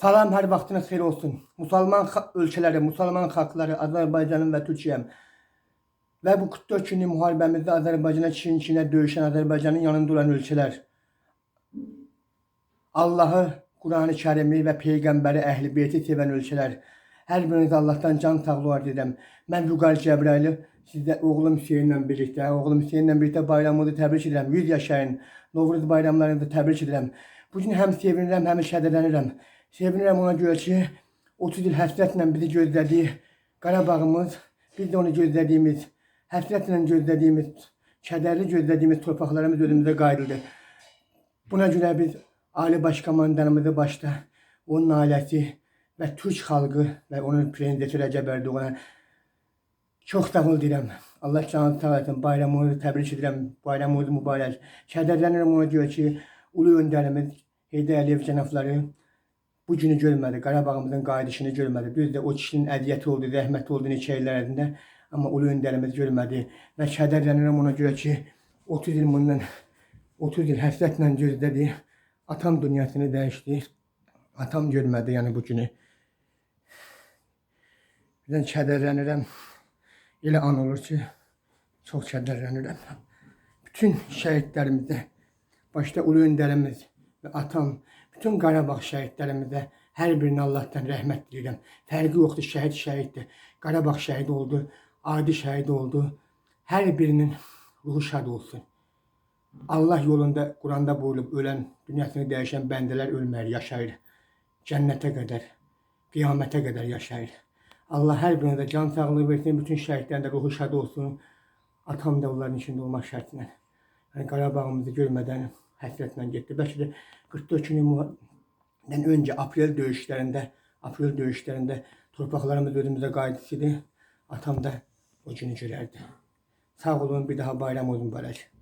Salam her vaxtınız xeyir olsun. Musalman xa- ölkələri, musalman xalqları, Azərbaycanın və Türkiyəm və bu 44 günlük müharibəmizdə Azərbaycana çin-çinə döyüşən Azərbaycanın yanında olan ölkələr Allahı, Qur'an-ı Kərimi və Peyğəmbəri, Əhl-i Beyti sevən ölkələr. Hər biriniz Allahdan can sağlığı arz edirəm. Mən Vüqar Cəbraylı sizdə oğlum Hüseynlə birlikdə, oğlum Hüseynlə birlikdə bayramınızı təbrik edirəm. 100 yaşayın. Novruz bayramlarınızı təbrik edirəm. Bu gün həm sevinirəm, həm kədərlənirəm. Sevinirəm ona görə ki, 30 il həsrətlə bizi gözlədiyi Qarabağımız, biz də onu gözlədiyimiz, həsrətlə gözlədiyimiz, kədərli gözlədiyimiz torpaqlarımız önümüzə qayıdıldı. Buna görə biz Ali Başkomandanımızı başda, onun ailəsi və Türk xalqı və onun prezidenti Rəcəb Erdoğan'a çox sağ ol deyirəm. Allah canınızı sağ etsin. Bayramınızı təbrik edirəm. Bayramınız mübarək. Kədərlənirəm ona görə ki, ulu öndərimiz Heydər Əliyev cənabları bu günü görmədi. Qarabağımızın qayıdışını görmədi. Düz də o kişinin əziyyəti oldu, rəhməti oldu neçə illər ərzində. Amma ulu öndərimiz görmədi. Və kədərlənirəm ona görə ki, 30 il bundan 30 il həsrətlə gözlədi. Atam dünyasını dəyişdi. Atam görmədi yəni bu günü. Birdən kədərlənirəm. Elə an olur ki, çox kədərlənirəm. Bütün şəhidlərimizə, başda ulu öndərimiz və atam, bütün Qarabağ şəhidlərimizə hər birinə Allahdan rəhmət diləyirəm. Fərqi yoxdur, şəhid şəhiddir. Qarabağ şəhid oldu, adi şəhid oldu. Hər birinin ruhu şad olsun. Allah yolunda Quranda buyurulub ölən, dünyasını dəyişən bəndələr ölmər, yaşayır. Cənnətə qədər, qiyamətə qədər yaşayır. Allah hər birinə də can sağlığı versin, bütün şəhidlərin də ruhu şad olsun. Atam da onların içində olmaq şərtilə. Yəni Qarabağımızı görmədən həsrətlə getdi. Bəlkə də 44 günündən öncə aprel döyüşlərində, aprel döyüşlərində torpaqlarımız özümüzə qayıtsaydı, atam da o günü görərdi. Sağ olun, bir daha bayramınız mübarək.